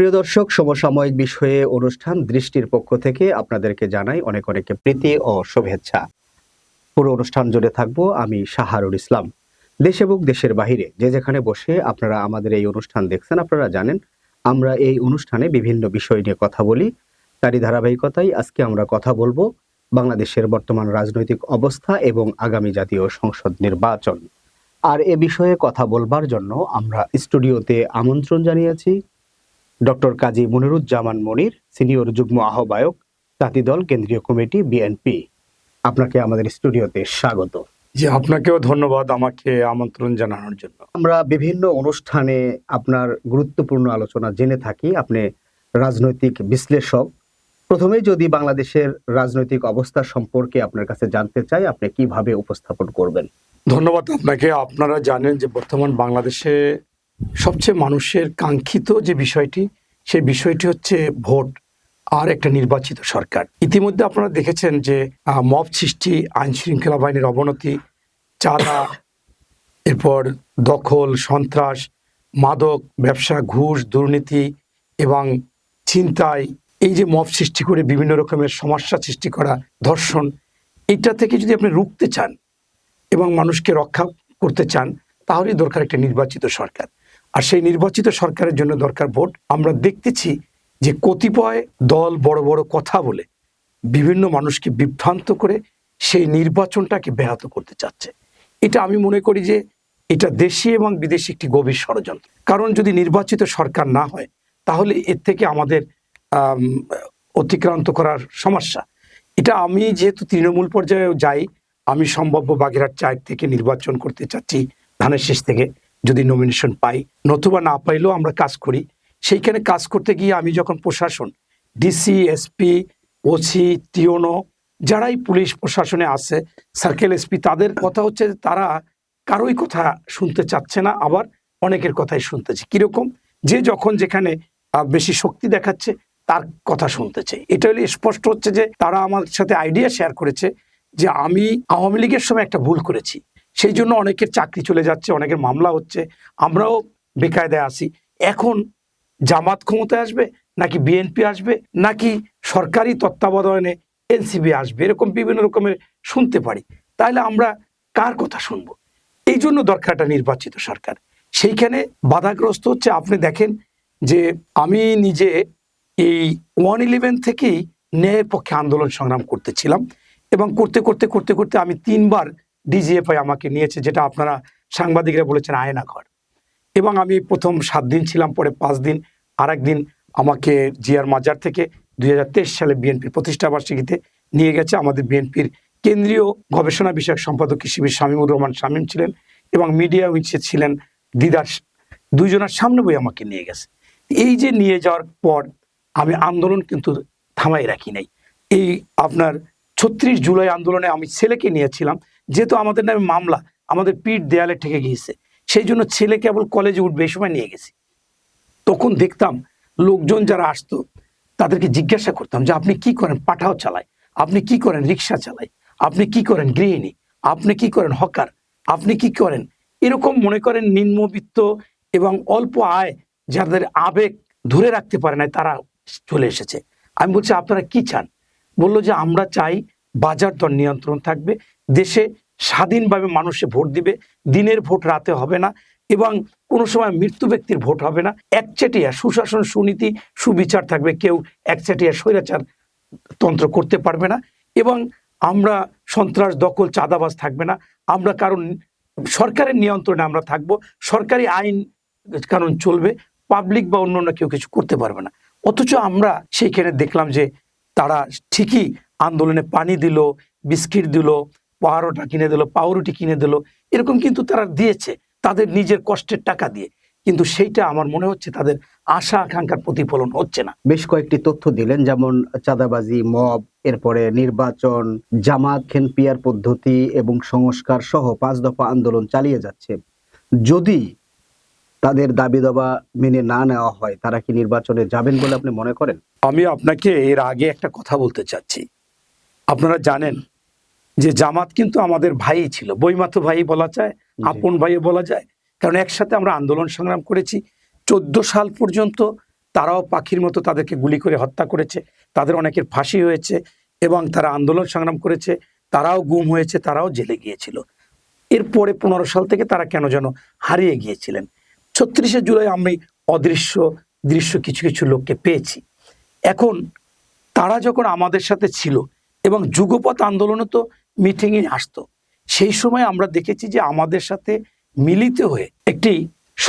প্রিয় দর্শক, সমসাময়িক বিষয়ে অনুষ্ঠান দৃষ্টির পক্ষ থেকে আপনাদেরকে জানাই অনেক অনেক প্রীতি ও শুভেচ্ছা। পুরো অনুষ্ঠান জুড়ে থাকব আমি শাহারুল ইসলাম। দেশ এবং দেশের বাহিরে, যে যেখানে বসে আপনারা আমাদের এই অনুষ্ঠান দেখছেন, আপনারা জানেন, আমরা এই অনুষ্ঠানে বিভিন্ন বিষয় নিয়ে কথা বলি। তারই ধারাবাহিকতায় আজকে আমরা কথা বলব বাংলাদেশের বর্তমান রাজনৈতিক অবস্থা এবং আগামী জাতীয় সংসদ নির্বাচন। আর এ বিষয়ে কথা বলবার জন্য আমরা স্টুডিওতে আমন্ত্রণ জানিয়েছি ডক্টর কাজী মনিরুজ্জামান মনির সিনিয়র যুগ্ম আহ্বায়ক জাতিদল কেন্দ্রীয় কমিটি বিএনপি আপনাকে আমাদের স্টুডিওতে স্বাগত। জি আপনাকেও ধন্যবাদ আমাকে আমন্ত্রণ জানানোর জন্য। আমরা বিভিন্ন অনুষ্ঠানে আপনার গুরুত্বপূর্ণ আলোচনা জেনে থাকি। আপনি রাজনৈতিক বিশ্লেষক। প্রথমেই যদি বাংলাদেশের রাজনৈতিক অবস্থা সম্পর্কে আপনার কাছে জানতে চাই আপনি কীভাবে উপস্থাপন করবেন? ধন্যবাদ আপনাকে। আপনারা জানেন যে বর্তমান বাংলাদেশে সবচেয়ে মানুষের কাঙ্ক্ষিত যে বিষয়টি, সেই বিষয়টি হচ্ছে ভোট আর একটা নির্বাচিত সরকার। ইতিমধ্যে আপনারা দেখেছেন যে মব সৃষ্টি, আইন শৃঙ্খলা বাহিনীর অবনতি, চাঁদা, এরপর দখল, সন্ত্রাস, মাদক, ব্যবসা, ঘুষ, দুর্নীতি এবং ছিনতাই, এই যে মব সৃষ্টি করে বিভিন্ন রকমের সমস্যা সৃষ্টি করা, ধর্ষণ, এটা থেকে যদি আপনি রুখতে চান এবং মানুষকে রক্ষা করতে চান, তাহলেই দরকার একটা নির্বাচিত সরকার। আর সেই নির্বাচিত সরকারের জন্য দরকার ভোট। আমরা দেখতেছি যে কতিপয় দল বড় বড় কথা বলে, বিভিন্ন মানুষকে বিভ্রান্ত করে সেই নির্বাচনটাকে ব্যাহত করতে চাচ্ছে। এটা আমি মনে করি যে এটা দেশি এবং বিদেশি একটি গভীর ষড়যন্ত্র। কারণ যদি নির্বাচিত সরকার না হয়, তাহলে এর থেকে আমাদের অতিক্রান্ত করার সমস্যা। এটা আমি যেহেতু তৃণমূল পর্যায়েও যাই, আমি সম্ভাব্য বাগেরহাট চায়ের থেকে নির্বাচন করতে চাচ্ছি ধানের শেষ থেকে। যদি নমিনেশন পাই, নতুবা না পাইলেও আমরা কাজ করি। সেইখানে কাজ করতে গিয়ে আমি যখন প্রশাসন ডিসি এসপি ওসি টিওনো যারাই পুলিশ প্রশাসনে আছে সার্কেল এসপি তাদের কথা হচ্ছে তারা কারোই কথা শুনতে চাচ্ছে না, আবার অনেকের কথাই শুনতেছে কীরকম? যে যখন যেখানে বেশি শক্তি দেখাচ্ছে, তার কথা শুনতেছে এটা হলে স্পষ্ট হচ্ছে যে তারা আমার সাথে আইডিয়া শেয়ার করেছে যে আমি আওয়ামী লীগের সময় একটা ভুল করেছি। সেই জন্য অনেকের চাকরি চলে যাচ্ছে, অনেকের মামলা হচ্ছে। আমরাও বেকায়দায় আছি। এখন জামাত ক্ষমতায় আসবে, নাকি বিএনপি আসবে, নাকি সরকারি তত্ত্বাবধানে এনসিবি আসবে, এরকম বিভিন্ন রকমের শুনতে পারি। তাহলে আমরা কার কথা শুনব? এই জন্য দরকার একটা নির্বাচিত সরকার। সেইখানে বাধাগ্রস্ত হচ্ছে, আপনি দেখেন যে আমি নিজে এই ওয়ান ইলেভেন থেকেই ন্যায়ের পক্ষে আন্দোলন সংগ্রাম করতেছিলাম এবং করতে করতে করতে করতে আমি তিনবার ডিজিএফআই আমাকে নিয়েছে, যেটা আপনারা সাংবাদিকরা বলেছেন আয়না ঘর। এবং আমি প্রথম সাত দিন ছিলাম, পরে পাঁচ দিন আর একদিন আমাকে জিয়ার মাজার থেকে দুই হাজার তেইশ সালে বিএনপির প্রতিষ্ঠাবার্ষিকীতে নিয়ে গেছে। আমাদের বিএনপির কেন্দ্রীয় গবেষণা বিষয়ক সম্পাদক শিবির শামীমুর রহমান শামীম ছিলেন এবং মিডিয়া উইচে ছিলেন দিদার দুইজনের সামনে বই আমাকে নিয়ে গেছে। এই যে নিয়ে যাওয়ার পর আমি আন্দোলন কিন্তু থামাই রাখি নাই। এই আপনার ছত্রিশ জুলাই আন্দোলনে আমি ছেলেকে নিয়েছিলাম যেহেতু আমাদের নামে মামলা, আমাদের পিঠ দেয়ালে ঠেকে গিয়েছে। সেই জন্য ছেলে কেবল কলেজে উঠবে সময় নিয়ে গেছি। তখন দেখতাম লোকজন যারা আসতো, তাদেরকে জিজ্ঞাসা করতাম যে, আপনি কি করেন? পাঠাও চালায়। আপনি কি করেন? রিক্সা চালায়। আপনি কি করেন? গৃহিণী। আপনি কি করেন? হকার। আপনি কি করেন? এরকম মনে করেন নিম্নবিত্ত এবং অল্প আয় যাদের আবেগ ধরে রাখতে পারে না তারা চলে এসেছে। আমি বলছি, আপনারা কি চান? বলল যে, আমরা চাই বাজার দর নিয়ন্ত্রণ থাকবে। দেশে স্বাধীনভাবে মানুষে ভোট দিবে। দিনের ভোট রাতে হবে না এবং কোনো সময় মৃত্যু ব্যক্তির ভোট হবে না। একচেটিয়া সুশাসন সুনীতি সুবিচার থাকবে। কেউ একচেটিয়া স্বৈরাচার তন্ত্র করতে পারবে না এবং আমরা সন্ত্রাস, দখল, চাঁদাবাজ থাকবে না। আমরা কারণ সরকারের নিয়ন্ত্রণে আমরা থাকব। সরকারি আইন কারণ চলবে। পাবলিক বা অন্য কেউ কিছু করতে পারবে না। অথচ আমরা সেইখানে দেখলাম যে তারা ঠিকই আন্দোলনে পানি দিল বিস্কিট দিল পাহাড়োটা কিনে দিল পাউরুটি কিনে দিল এরকম কিন্তু তারা দিয়েছে তাদের নিজের কষ্টের টাকা দিয়ে। কিন্তু সেইটা আমার মনে হচ্ছে তাদের আশা আকাঙ্ক্ষার প্রতিফলন হচ্ছে না। বেশ কয়েকটি তথ্য দিলেন যেমন চাঁদাবাজি মব এরপরে নির্বাচন জামাত খেনপিয়ার পদ্ধতি এবং সংস্কার সহ পাঁচ দফা আন্দোলন চালিয়ে যাচ্ছে। যদি তাদের দাবি দাবা মেনে না নেওয়া হয় তারা কি নির্বাচনে যাবেন বলে আপনি মনে করেন? আমি আপনাকে এর আগে একটা কথা বলতে চাচ্ছি। আপনারা জানেন যে জামাত কিন্তু আমাদের ভাই ছিল। বইমাতো ভাই বলা যায় আপন ভাই বলা যায়। কারণ একসাথে আমরা আন্দোলন সংগ্রাম করেছি। চোদ্দ সাল পর্যন্ত তারাও পাখির মতো তাদেরকে গুলি করে হত্যা করেছে। তাদের অনেকের ফাঁসি হয়েছে এবং তারা আন্দোলন সংগ্রাম করেছে। তারাও গুম হয়েছে তারাও জেলে গিয়েছিল। এরপরে পনেরো সাল থেকে তারা কেন যেন হারিয়ে গিয়েছিলেন। ছত্রিশে জুলাই আমি অদৃশ্য দৃশ্য কিছু কিছু লোককে পেয়েছি। এখন তারা যখন আমাদের সাথে ছিল এবং যুগপৎ আন্দোলনে তো মিটিংয়ে আসতো। সেই সময় আমরা দেখেছি যে আমাদের সাথে মিলিত হয়ে একটি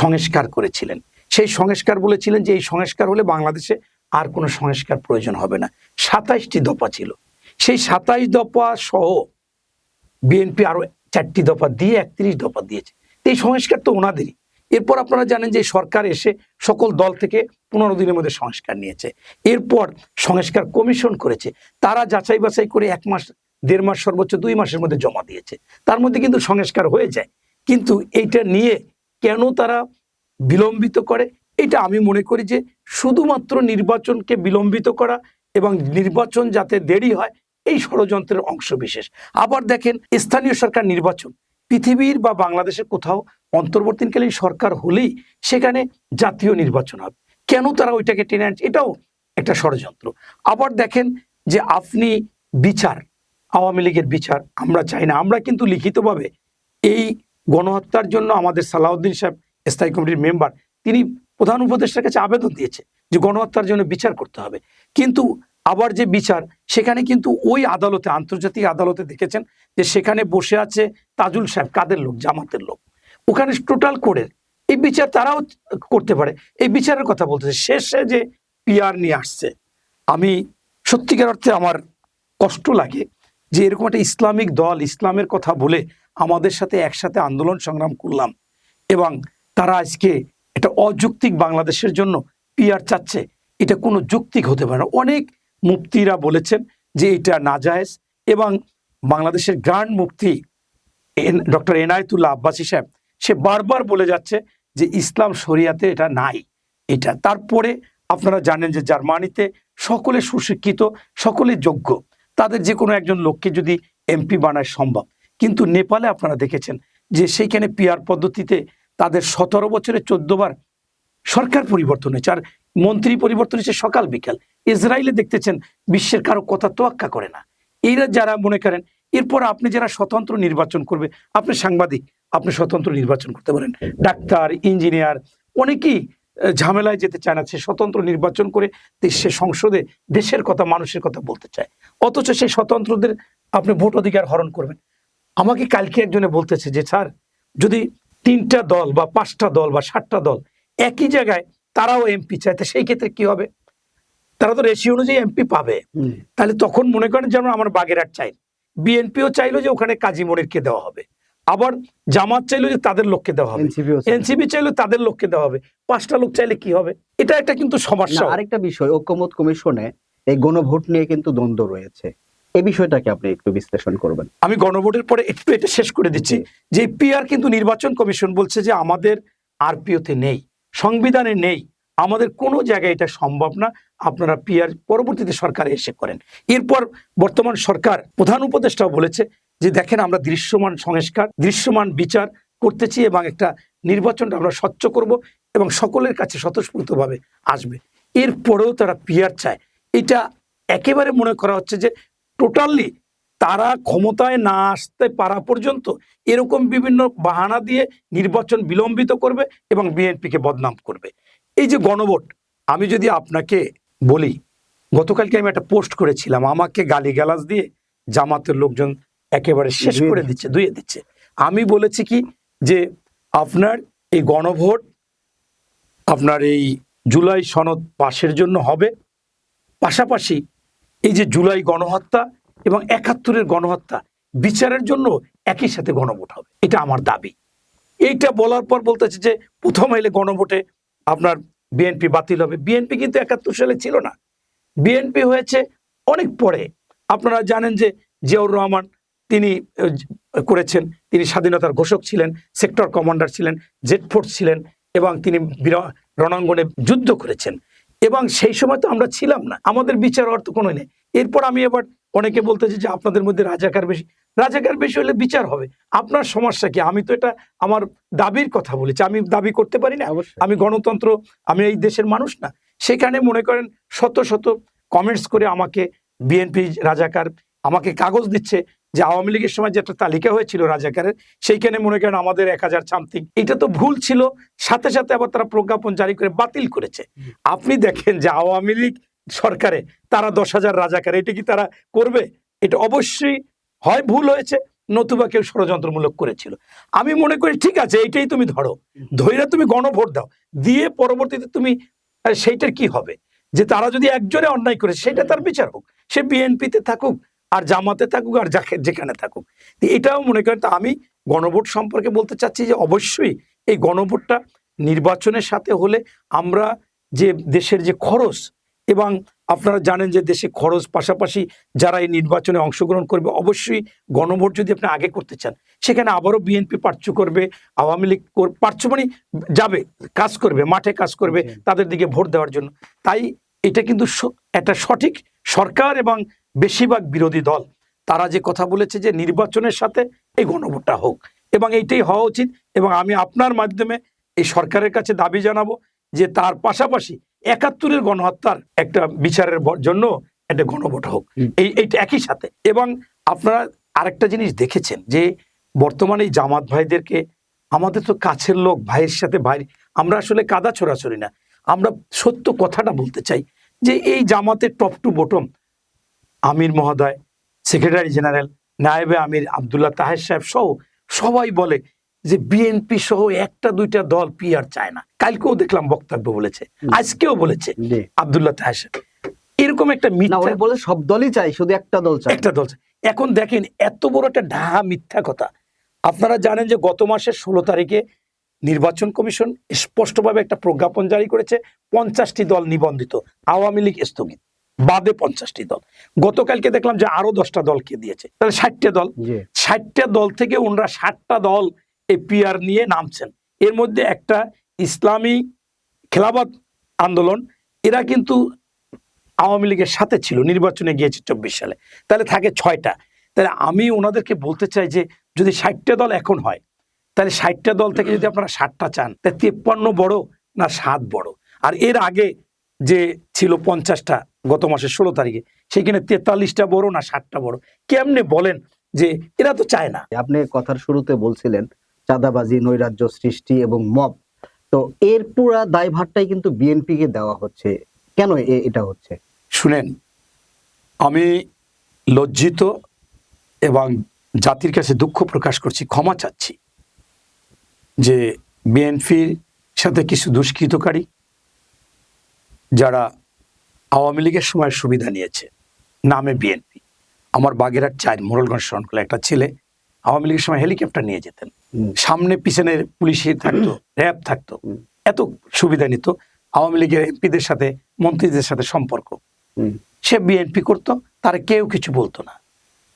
সংস্কার করেছিলেন। সেই সংস্কার বলেছিলেন যে এই সংস্কার হলে বাংলাদেশে আর কোনো সংস্কার প্রয়োজন হবে না। সাতাইশটি দফা ছিল। সেই সাতাইশ দফা সহ বিএনপি আরও চারটি দফা দিয়ে একত্রিশ দফা দিয়েছে। এই সংস্কার তো ওনাদেরই। এরপর আপনারা জানেন যে সরকার এসে সকল দল থেকে পনেরো দিনের মধ্যে সংস্কার নিয়েছে। এরপর সংস্কার কমিশন করেছে। তারা যাচাই বাছাই করে এক মাস, দেড় মাস সর্বোচ্চ দুই মাসের মধ্যে জমা দিয়েছে। তার মধ্যে কিন্তু সংস্কার হয়ে যায়। কিন্তু এইটা নিয়ে কেন তারা বিলম্বিত করে, এটা আমি মনে করি যে শুধুমাত্র নির্বাচনকে বিলম্বিত করা এবং নির্বাচন যাতে দেরি হয়, এই ষড়যন্ত্রের অংশ বিশেষ। আবার দেখেন, স্থানীয় সরকার নির্বাচন পৃথিবীর বা বাংলাদেশের কোথাও অন্তর্বর্তীকালীন সরকার হলেই সেখানে জাতীয় নির্বাচন হবে। কেন তারা ওইটাকে টেনে আনছে? এটাও একটা ষড়যন্ত্র। আবার দেখেন যে আপনি বিচার, আওয়ামী লীগের বিচার, আমরা চাই না। আমরা কিন্তু লিখিতভাবে এই গণহত্যার জন্য আমাদের সালাউদ্দিন সাহেব, স্থায়ী কমিটির মেম্বার, তিনি প্রধান উপদেষ্টার কাছে আবেদন দিয়েছে যে গণহত্যার জন্য বিচার করতে হবে। কিন্তু আবার যে বিচার, সেখানে কিন্তু ওই আদালতে, আন্তর্জাতিক আদালতে দেখেছেন যে সেখানে বসে আছে তাজুল সাহেব, কাদের লোক? জামাতের লোক। ওখানে টোটাল করে এই বিচার তারাও করতে পারে। এই বিচারের কথা বলতেছে। শেষে যে পিয়ার নিয়ে আসছে, আমি সত্যিকার অর্থে আমার কষ্ট লাগে যে এরকম একটা ইসলামিক দল, ইসলামের কথা বলে আমাদের সাথে একসাথে আন্দোলন সংগ্রাম করলাম এবং তারা আজকে এটা অযৌক্তিক বাংলাদেশের জন্য পিয়ার চাচ্ছে, এটা কোনো যৌক্তিক হতে পারে না। অনেক মুফতিরা বলেছেন যে এটা নাজায়েজ এবং বাংলাদেশের গ্র্যান্ড মুফতি ডক্টর এনায়েতুল্লাহ আব্বাসী সাহেব, সে বারবার বলে যাচ্ছে যে ইসলাম শরিয়াতে এটা নাই। এটা তারপরে আপনারা জানেন যে জার্মানিতে সকলে সুশিক্ষিত, সকলে যোগ্য। তাদের যে কোনো একজন লোককে যদি এমপি বানায় সম্ভব। কিন্তু নেপালে আপনারা দেখেছেন যে সেইখানে পিয়ার পদ্ধতিতে তাদের সতেরো বছরে চোদ্দ বার সরকার পরিবর্তন হয়েছে। আর মন্ত্রী পরিবর্তন হয়েছে সকাল বিকাল। ইসরায়েলে দেখতেছেন বিশ্বের কারও কথা তোয়াক্কা করে না। এরা যারা মনে করেন, এরপর আপনি যারা স্বতন্ত্র নির্বাচন করবে, আপনি সাংবাদিক, আপনি স্বতন্ত্র নির্বাচন করতে পারেন। ডাক্তার, ইঞ্জিনিয়ার, অনেকেই ঝামেলায় যেতে চায় না। সে স্বতন্ত্র নির্বাচন করে সে সংসদে, দেশের কথা, মানুষের কথা বলতে চায়। অথচ সেই স্বতন্ত্রদের আপনি ভোট অধিকার হরণ করবেন। আমাকে কালকে একজনে বলতেছে যে, স্যার, যদি তিনটা দল বা পাঁচটা দল বা সাতটা দল একই জায়গায় তারাও এমপি চায়, তো সেই ক্ষেত্রে কি হবে? তারা তো রেশিও অনুযায়ী এমপি পাবে। তাহলে তখন মনে করেন যেমন আমার বাগেরহাট চাই বিএনপিও চাইলো যে ওখানে কাজী মনিরকে দেওয়া হবে। আবার জামাত চাইলো যে তাদের লোককে দেওয়া হবে। এনসিপি চাইলো। তাদের লোককে দেওয়া হবে। পাঁচটা লোক চাইলে কি হবে? এটা একটা কিন্তু সমস্যা। আরেকটা বিষয় ঐক্যমত কমিশনে এই গণভোট নিয়ে কিন্তু দ্বন্দ্ব রয়েছে। এই বিষয়টাকে আপনি একটু বিশ্লেষণ করবেন। আমি গণভোটের পরে একটু এটা শেষ করে দিচ্ছি। যে পিআর কিন্তু নির্বাচন কমিশন বলছে যে আমাদের আরপিওতে নেই সংবিধানে নেই। আমাদের কোনো জায়গায় এটা সম্ভব না। আপনারা পিআর পরবর্তীতে সরকারে এসে করেন। এরপর বর্তমান সরকার প্রধান উপদেষ্টাও বলেছে যে, দেখেন, আমরা দৃশ্যমান সংস্কার, দৃশ্যমান বিচার করতেছি এবং একটা নির্বাচনটা আমরা স্বচ্ছ করব এবং সকলের কাছে স্বতঃস্ফূর্তভাবে আসবে। এরপরেও তারা পিআর চায়। এটা একেবারে মনে করা হচ্ছে যে, টোটালি তারা ক্ষমতায় না আসতে পারা পর্যন্ত এরকম বিভিন্ন বাহানা দিয়ে নির্বাচন বিলম্বিত করবে এবং বিএনপিকে বদনাম করবে। এই যে গণভোট আমি যদি আপনাকে বলি গতকালকে আমি একটা পোস্ট করেছিলাম আমাকে গালিগালাজ দিয়ে জামাতের লোকজন একেবারে শেষ করে দিচ্ছে। ধুয়ে দিচ্ছে। আমি বলেছি কি যে আপনার এই গণভোট আপনার এই জুলাই সনদ পাশের জন্য হবে পাশাপাশি এই যে জুলাই গণহত্যা এবং একাত্তরের গণহত্যা বিচারের জন্য একই সাথে গণভোট হবে এটা আমার দাবি। এইটা বলার পর বলতেছে যে প্রথম এলে গণভোটে আপনার বিএনপি বাতিল হবে। বিএনপি কিন্তু একাত্তর সালে ছিল না। বিএনপি হয়েছে অনেক পরে। আপনারা জানেন যে জিয়াউর রহমান তিনি করেছেন, তিনি স্বাধীনতার ঘোষক ছিলেন, সেক্টর কমান্ডার ছিলেন জেট ফোর্স ছিলেন এবং তিনি রণাঙ্গনে যুদ্ধ করেছেন। এবং সেই সময় তো আমরা ছিলাম না। আমাদের বিচার অর্থ কোনো নেই। এরপর আমি এবার অনেকে বলতেছি যে আপনাদের মধ্যে রাজাকার বেশি। রাজাকার বেশি হলে বিচার হবে। আপনার সমস্যা কি? আমি তো এটা আমার দাবির কথা বলেছি। আমি দাবি করতে পারি না। আমি গণতন্ত্র আমি এই দেশের মানুষ না। সেখানে মনে করেন শত শত কমেন্টস করে আমাকে বিএনপি রাজাকার আমাকে কাগজ দিচ্ছে যে আওয়ামী লীগের সময় যে একটা তালিকা হয়েছিল রাজাকারের সেইখানে মনে করেন আমাদের এক হাজার সামথিং এটা তো ভুল ছিল। সাথে সাথে আবার তারা প্রজ্ঞাপন জারি করে বাতিল করেছে। আপনি দেখেন যে আওয়ামী লীগ সরকারে, তারা দশ হাজার রাজাকার, এটা কি তারা করবে? এটা অবশ্যই হয়, ভুল হয়েছে, নতুবা কেউ ষড়যন্ত্রমূলক করেছিল। আমি মনে করি, ঠিক আছে, এইটাই তুমি ধরো। ধৈর্য তুমি গণভোট দাও। দিয়ে পরবর্তীতে তুমি সেইটার কি হবে? যে তারা যদি একজনে অন্যায় করে, সেটা তার বিচার হোক। সে বিএনপিতে থাকুক, আর জামাতে থাকুক, আর যেখানে থাকুক। এটাও মনে করেন, তো আমি গণভোট সম্পর্কে বলতে চাচ্ছি যে অবশ্যই এই গণভোটটা নির্বাচনের সাথে হলে আমরা যে দেশের যে খরচ এবং আপনারা জানেন যে দেশে খরচ পাশাপাশি যারা এই নির্বাচনে অংশগ্রহণ করবে অবশ্যই গণভোট যদি আপনি আগে করতে চান সেখানে আবারও বিএনপি পার্শ্ব করবে আওয়ামী লীগ পার্শ্ব মানে যাবে কাজ করবে মাঠে কাজ করবে তাদের দিকে ভোট দেওয়ার জন্য। তাই এটা কিন্তু একটা সঠিক সরকার এবং বেশিরভাগ বিরোধী দল। তারা যে কথা বলেছে যে নির্বাচনের সাথে এই গণভোটটা হোক এবং এইটাই হওয়া উচিত এবং আমি আপনার মাধ্যমে এই সরকারের কাছে দাবি জানাব যে তার পাশাপাশি একাত্তরের গণহত্যার একটা বিচারের জন্য একটা গণভোট হোক। এই এইটা একই সাথে। এবং আপনারা আরেকটা জিনিস দেখেছেন যে বর্তমানে জামাত ভাইদেরকে আমাদের তো কাছের লোক ভাইয়ের সাথে ভাই আমরা আসলে কাদা ছোড়াছড়ি না। আমরা সত্য কথাটা বলতে চাই যে এই জামাতের টপ টু বটম আমির মহোদয় সেক্রেটারি জেনারেল নায়েবে আমির আবদুল্লাহ তাহের সাহেব সহ সবাই বলে যে বিএনপি সহ একটা দুইটা দল পিআর চায় না। কালকেও দেখলাম বক্তব্য বলেছে আজকেও বলেছে আবদুল্লাহ তাহের এরকম একটা মিথ্যা বলে সব দলই চাই শুধু একটা দল চাই একটা দল এখন দেখেন এত বড় একটা ঢাহা মিথ্যা কথা। আপনারা জানেন যে গত মাসের ষোলো তারিখে নির্বাচন কমিশন স্পষ্টভাবে একটা প্রজ্ঞাপন জারি করেছে পঞ্চাশটি দল নিবন্ধিত আওয়ামী লীগ স্থগিত বাদে পঞ্চাশটি দল। গতকালকে দেখলাম যে আরও দশটা দলকে দিয়েছে। তাহলে ষাটটা দল। ষাটটা দল থেকে ওনারা ষাটটা দল এই পিআর নিয়ে নামছেন। এর মধ্যে একটা ইসলামী খেলাবাদ আন্দোলন, এরা কিন্তু আওয়ামী লীগের সাথে ছিল, নির্বাচনে গিয়েছে চব্বিশ সালে। তাহলে থাকে ছয়টা। তাহলে আমি ওনাদেরকে বলতে চাই যে, যদি ষাটটা দল এখন হয়, তাহলে ষাটটা দল থেকে যদি আপনারা ষাটটা চান, তাহলে তিপ্পান্ন বড় না সাত বড়? আর এর আগে যে ছিল পঞ্চাশটা গত মাসের ষোলো তারিখে, সেখানে তেতাল্লিশটা বড় না ষাটটা বড়? কেমনে বলেন যে, এরা তো চায় না। আপনি কথার শুরুতে বলছিলেন চাঁদাবাজি, নৈরাজ্য সৃষ্টি এবং মব। তো এর পুরা দায়ভারটাই কিন্তু বিএনপি কে দেওয়া হচ্ছে। কেন এটা হচ্ছে? শুনেন, আমি লজ্জিত এবং জাতির কাছে দুঃখ প্রকাশ করছি, ক্ষমা চাচ্ছি যে বিএনপির সাথে কিছু দুষ্কৃতকারী যারা আওয়ামী লীগের সময় সুবিধা নিয়েছে, নামে বিএনপি। আমার বাগেরহাট চার মোরলগঞ্জ শরণকলা একটা ছেলে আওয়ামী লীগের সময় হেলিকপ্টার নিয়ে যেতেন। সামনে পিছনের পুলিশে থাকতো র্যাব থাকতো। এত সুবিধা নিত। আওয়ামী লীগের এমপিদের সাথে মন্ত্রীদের সাথে সম্পর্ক। সে বিএনপি করতো তার কেউ কিছু বলতো না।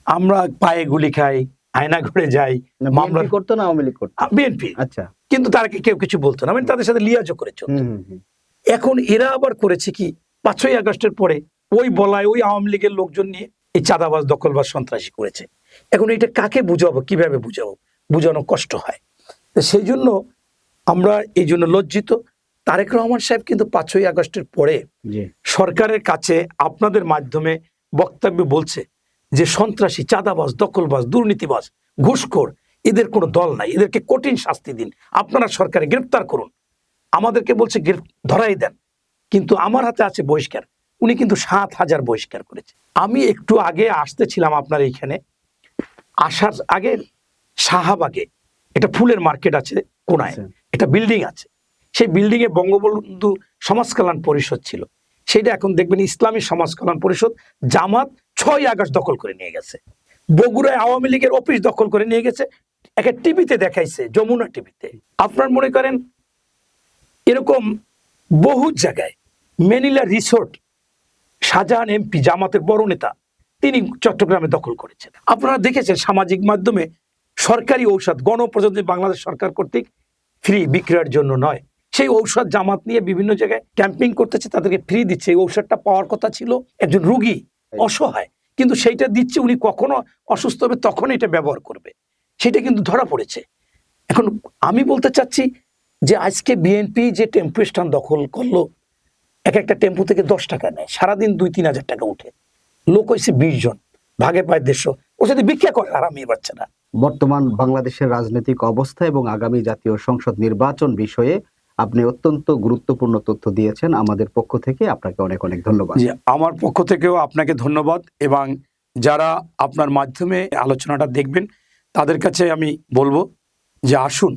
আমরা পায়ে গুলি খাই আয়না ঘুরে যাই মামলা করতো না আওয়ামী লীগ করতো? বিএনপি। আচ্ছা। কিন্তু তারকে কেউ কিছু বলতো না? মানে তাদের সাথে লিয়াজও হুম, হুম, হুম, এখন এরা আবার করেছে কি? পাঁচই আগস্টের পরে ওই বলায় ওই আওয়ামী লীগের লোকজন নিয়ে এই চাঁদাবাজ দখলবাজ সন্ত্রাসী করেছে। এখন এটা কাকে বুঝাবো কীভাবে বুঝাবো? বুঝানো কষ্ট হয়। তো সেই জন্য আমরা এই জন্য লজ্জিত। তারেক রহমান সাহেব কিন্তু পাঁচই আগস্টের পরে সরকারের কাছে আপনাদের মাধ্যমে বক্তব্য বলছে যে সন্ত্রাসী চাঁদাবাজ দখলবাজ দুর্নীতিবাজ ঘুষখোর এদের কোনো দল নাই। এদেরকে কঠিন শাস্তি দিন। আপনারা সরকারে গ্রেপ্তার করুন। আমাদেরকে বলছে ধরাই দেন। কিন্তু আমার হাতে আছে বহিষ্কার। উনি কিন্তু সাত হাজার বহিষ্কার করেছে। আমি একটু আগে আসতেছিলাম আপনার এইখানে। আসার আগে শাহাবাগে এটা ফুলের মার্কেট আছে কোনায় আচ্ছা। এটা বিল্ডিং আছে। সেই বিল্ডিং এ বঙ্গবন্ধু সমাজ কল্যাণ পরিষদ ছিল। সেটা এখন দেখবেন ইসলামী সমাজ কল্যাণ পরিষদ জামাত ছয় আগস্ট দখল করে নিয়ে গেছে। বগুড়ায় আওয়ামী লীগের অফিস দখল করে নিয়ে গেছে। একটা টিভিতে দেখাইছে যমুনা টিভিতে। আপনার মনে করেন এরকম বহু জায়গায় মেনিলা রিসোর্ট শাহজাহান এমপি জামাতের বড় নেতা তিনি চট্টগ্রামে দখল করেছেন। আপনারা দেখেছেন সামাজিক মাধ্যমে সরকারি ঔষধ গণপ্রজাতন্ত্রী বাংলাদেশ সরকার কর্তৃক ফ্রি বিক্রয়ের জন্য নয়। সেই ঔষধ জামাত নিয়ে বিভিন্ন জায়গায় ক্যাম্পিং করতেছে তাদেরকে ফ্রি দিচ্ছে। এই ঔষধটা পাওয়ার কথা ছিল একজন রুগী অসহায়। কিন্তু সেইটা দিচ্ছে উনি কখনো অসুস্থ হবে তখন এটা ব্যবহার করবে। সেটা কিন্তু ধরা পড়েছে। এখন আমি বলতে চাচ্ছি যে আজকে বিএনপি যে টেম্পু স্ট্যান্ড দখল করল এক একটা টেম্পো থেকে দশ টাকা নেয়। সারাদিন দুই তিন হাজার টাকা উঠে। লোক হয়েছে বিশ জন ভাগে পায় দেড়শো। ওর সাথে ভিক্ষা করে আরামে বাচ্চারা বর্তমান বাংলাদেশের রাজনৈতিক অবস্থা এবং আগামী জাতীয় সংসদ নির্বাচন বিষয়ে আপনি অত্যন্ত গুরুত্বপূর্ণ তথ্য দিয়েছেন। আমাদের পক্ষ থেকে আপনাকে অনেক অনেক ধন্যবাদ। আমার পক্ষ থেকেও আপনাকে ধন্যবাদ এবং যারা আপনার মাধ্যমে আলোচনাটা দেখবেন তাদের কাছে আমি বলব যে আসুন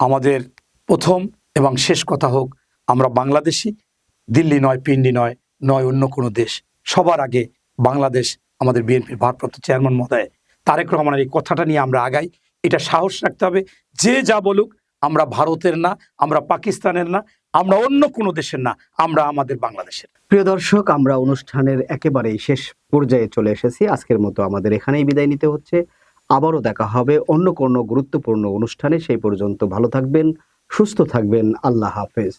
আমাদের প্রথম এবং শেষ কথা হোক আমরা বাংলাদেশি দিল্লি নয় পিন্ডি নয় নয় অন্য কোনো দেশ সবার আগে বাংলাদেশ আমাদের বিএনপির ভারপ্রাপ্ত চেয়ারম্যান মহোদয় তারেক রহমানের এই কথাটা নিয়ে আমরা আগাই। এটা সাহস রাখতে হবে। যে যা বলুক, আমরা ভারতের না, আমরা পাকিস্তানের না, আমরা অন্য কোনো দেশের না, আমরা আমাদের বাংলাদেশের। প্রিয় দর্শক, আমরা অনুষ্ঠানের একেবারেই শেষ পর্যায়ে চলে এসেছি। আজকের মতো আমাদের এখানেই বিদায় নিতে হচ্ছে। আবারও দেখা হবে অন্য কোনো গুরুত্বপূর্ণ অনুষ্ঠানে। সেই পর্যন্ত ভালো থাকবেন, সুস্থ থাকবেন। আল্লাহ হাফেজ।